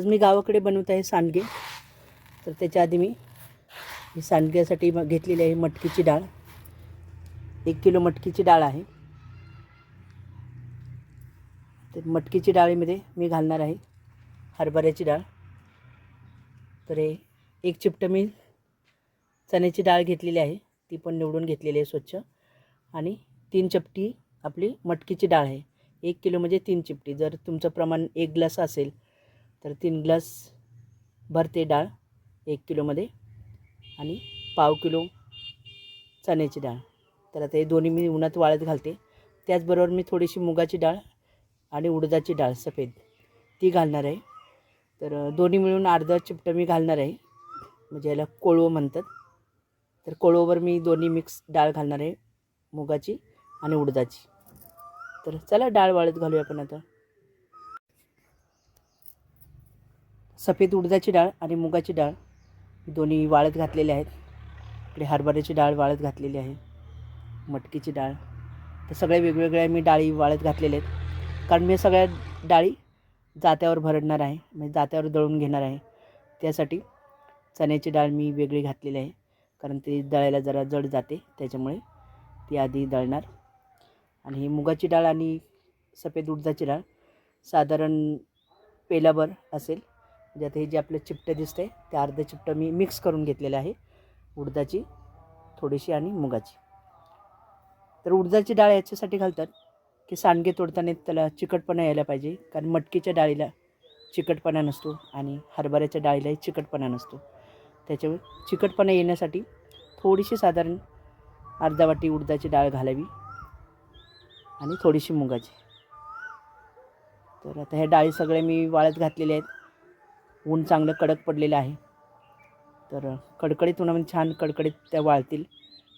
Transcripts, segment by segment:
आज मी गावाकडे बनवत आहे सांडगे. तर त्याच्या आधी मी ही सांडग्यासाठी घेतलेली आहे मटकीची डाळ. एक किलो मटकीची डाळ आहे. तर मटकीची डाळीमध्ये मी घालणार आहे हरभऱ्याची डाळ. तर हे एक चिपटं मी चण्याची डाळ घेतलेली आहे. ती पण निवडून घेतलेली आहे स्वच्छ. आणि तीन चपटी आपली मटकीची डाळ आहे. एक किलो म्हणजे तीन चिपटी. जर तुमचं प्रमाण एक ग्लास असेल तर तीन ग्लास भरते डाळ एक किलोमध्ये आणि पाव किलो चण्याची डाळ. तर आता हे दोन्ही मी उन्हात वाळत घालते. त्याचबरोबर मी थोडीशी मुगाची डाळ आणि उडदाची डाळ सफेद ती घालणार आहे. तर दोन्ही मिळून अर्धा चिपटं मी घालणार आहे. म्हणजे याला कोळवं म्हणतात. तर कोळववर मी दोन्ही मिक्स डाळ घालणार आहे. मुगाची आणि उडदाची. तर चला डाळ वाळत घालूया आपण आता. सफेद उडदाची डाळ आणि मुगाची डाळ. दोन्ही वाळत घातलेले आहेत. इकडे हरभऱ्याची डाळ वाळत घातलेली आहे. मटकीची डाळ. तर सगळ्या वेगवेगळ्या मी डाळी वाळत घातलेल्या आहेत. कारण मी सगळ्या डाळी जात्यावर भरडणार आहे. म्हणजे जात्यावर दळून घेणार आहे. त्यासाठी चण्याची डाळ मी वेगळी घातलेली आहे. कारण ती दळायला जरा जड जाते. त्याच्यामुळे ती आधी दळणार. आणि ही मुगाची डाळ आणि सफेद उडदाची डाळ साधारण पेलाभर असेल. म्हणजे ज्यात हे जे आपलं चिपटं दिसतंय ते अर्धं चिपटं मी मिक्स करून घेतलेलं आहे. उडदाची थोडीशी आणि मुगाची. तर उडदाची डाळ याच्यासाठी घालतात की सांडगे तोडताना त्याला चिकटपणा यायला पाहिजे. कारण मटकीच्या डाळीला चिकटपणा नसतो आणि हरभऱ्याच्या डाळीलाही चिकटपणा नसतो. त्याच्यामुळे चिकटपणा येण्यासाठी थोडीशी साधारण अर्धा वाटी उडदाची डाळ घालावी आणि थोडीशी मुगाची. तर आता ह्या डाळी सगळ्या मी वाळत घातलेल्या आहेत. ऊन चांगलं कडक पडलेलं आहे. तर कडकडीत उन्हामध्ये म्हणजे छान कडकडीत त्या वाळतील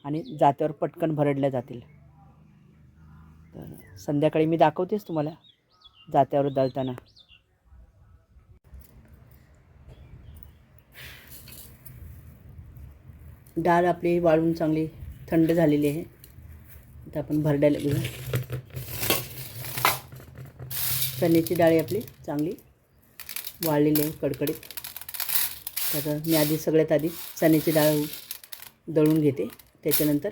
आणि जात्यावर पटकन भरडल्या जातील. तर संध्याकाळी मी दाखवतेच तुम्हाला जात्यावर दळताना डाळ आपली वाळून चांगली थंड झालेली आहे. आता आपण भरडायला घेऊया चण्याची डाळी आपली चांगली. वाळलेले कडकडीत. तर मी आधी सगळ्यात आधी चण्याची डाळ दळून घेते. त्याच्यानंतर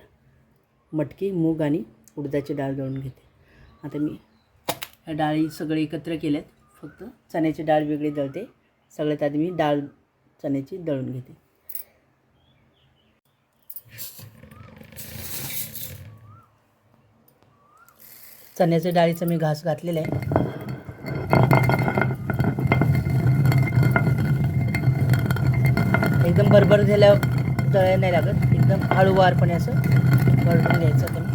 मटकी मूग आणि उडदाची डाळ दळून घेते. आता मी ह्या डाळी सगळे एकत्र केल्यात. फक्त चण्याची डाळ वेगळी दळते. सगळ्यात आधी मी डाळ चण्याची दळून घेते. चण्याच्या डाळीचा मी घास घातलेला आहे एकदम बरोबर झाल्या दळायला नाही लागत. एकदम हळूवारपणे असं भरडून घ्यायचं पण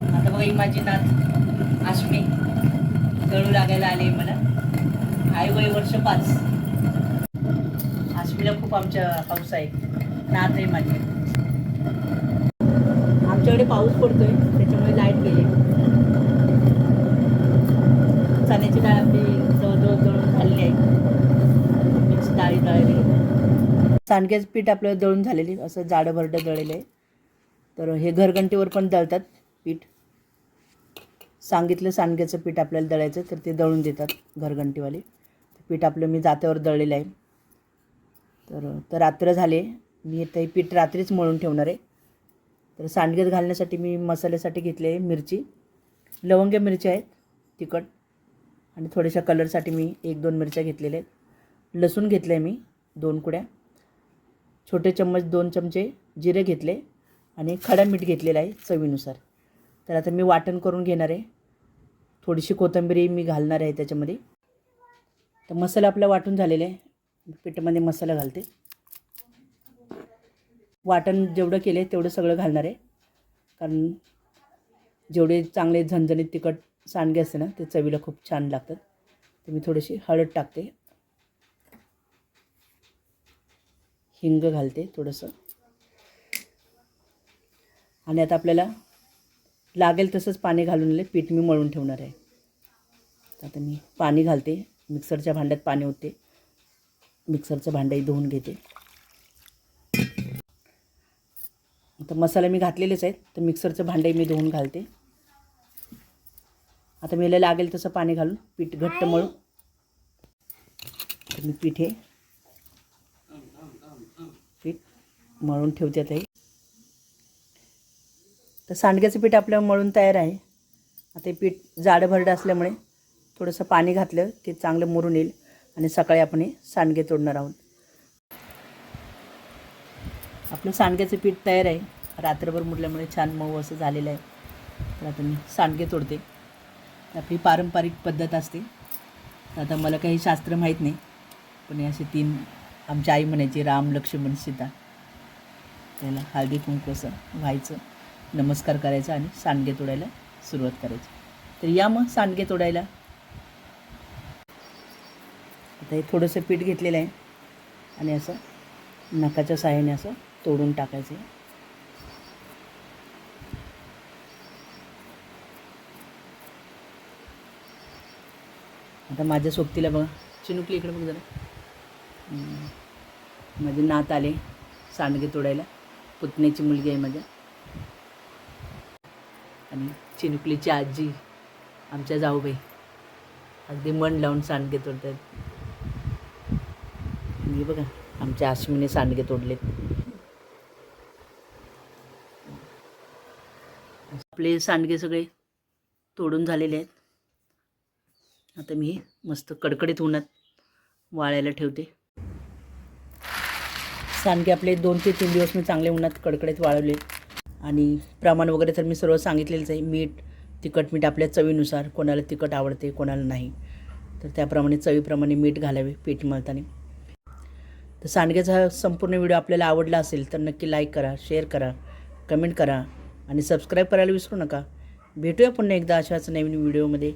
आता बघा ही माझी नात आश्मी दळू लागायला आले मला. आहे वय वर्ष पाच. आश्मीला खूप आमच्या पाऊस आहे. नात आहे माझी. आमच्याकडे पाऊस पडतोय त्याच्यामुळे लाइट गेली. चण्याची डाळ आपली जवळजवळ दळून झालेली आहे. मिक्स डाळी दळलेली सांडग्याचं पीठ आपलं दळून झालेली असं जाडं भरडं दळलेलं आहे. तर हे घरघंटीवर पण दळतात पीठ. सांगितलं सांडग्याचं पीठ आपल्याला दळायचं तर ते दळून देतात घरघंटीवाले. पीठ आपलं मी जात्यावर दळलेलं आहे. तर तर रात्र झाले मी ते पीठ रात्रीच मळून ठेवणार आहे. तर सांडग्यात घालण्यासाठी मी मसाल्यासाठी घेतले आहे मिरची. लवंग्या मिरची आहेत तिखट. आणि थोड्याशा कलरसाठी मी एक दोन मिरच्या घेतलेल्या आहेत. लसूण घेतलं आहे मी दोन कुड्या. छोटे चम्मच दोन चमचे जिरे घेतले आणि खडा मीठ घेतलेला आहे चवीनुसार. तर आता मी वाटण करून घेणार आहे. थोडीशी कोथिंबीरी मी घालणार आहे त्याच्यामध्ये. तर मसाला आपला वाटून झालेला आहे. पिठामध्ये मसाला घालते. वाटण जेवढं केलं आहे तेवढं सगळं घालणार आहे. कारण जेवढे चांगले झणझणीत तिखट सांडगे असते ना ते चवीला खूप छान लागतात. तर मी थोडीशी हळद टाकते. हिंग घालते थोडंसं. आणि आता आपल्याला लागेल तसंच पाणी घालून पीठ मी मळून ठेवणार आहे. आता मी पाणी घालते मिक्सरच्या भांड्यात पाणी होते मिक्सरचं भांडंही धुवून घेते. आता मसाला मी घातलेलेच आहेत तर मिक्सरचं भांडंही मी धुवून घालते. आता मी याला लागेल तसं पाणी घालून पीठ घट्ट मळू तर मी पीठ हे पीठ मळून ठेवते आता तर सांडग्याचं पीठ आपलं मळून तयार आहे. आता हे पीठ जाडं भरडं असल्यामुळे थोडंसं पाणी घातलं की चांगलं मुरून येईल आणि सकाळी आपण हे सांडगे तोडणार आहोत. आपलं सांडग्याचं पीठ तयार आहे. रात्रभर मुरल्यामुळे छान मऊ असं झालेलं आहे. तर आता मी सांडगे तोडते. आपली पारंपरिक पद्धत असते. आता मला काही शास्त्र माहीत नाही पण हे असे तीन आमची आई म्हणायची राम लक्ष्मण सीता. त्याला हळदी कुंकू व्हायचं नमस्कार करायचा आणि सांडगे तोडायला सुरुवात करायची. तर या मग सांडगे तोडायला. आता हे थोडंसं पीठ घेतलेलं आहे. आणि असं नकाच्या सहाय्याने असं तोडून टाकायचं आता माझ्या सोबतीला बघा. चिनुकली इकडे बघ जरा. माझे नात आले सांडगे तोडायला. पुतण्याची मुलगी आहे माझ्या. आणि चिनुकलीची आजी आमच्या जाऊबाई. अगदी मन लावून सांडगे तोडतात हे बघा आमच्या आश्मीने सांडगे तोडलेत. आपले सांडगे सगळे तोडून झालेले आहेत. आता मी मस्त कडकडीत उन्हात वाळायला ठेवते. सांडगे आपले दोन ते तीन दिवस मी चांगले उन्हात कडकडीत वाळवले. आणि प्रमाण वगैरे तर मी सर्व सांगितलेलंच आहे. मीठ तिखट मीठ आपल्या चवीनुसार कोणाला तिखट आवडते कोणाला नाही. तर त्याप्रमाणे चवीप्रमाणे मीठ घालावे पीठ मळताना. तर सांडग्याचा हा संपूर्ण व्हिडिओ आपल्याला आवडला असेल तर नक्की लाईक करा शेअर करा कमेंट करा आणि सबस्क्राईब करायला विसरू नका. भेटूया पुन्हा एकदा अशाच नवीन व्हिडिओमध्ये.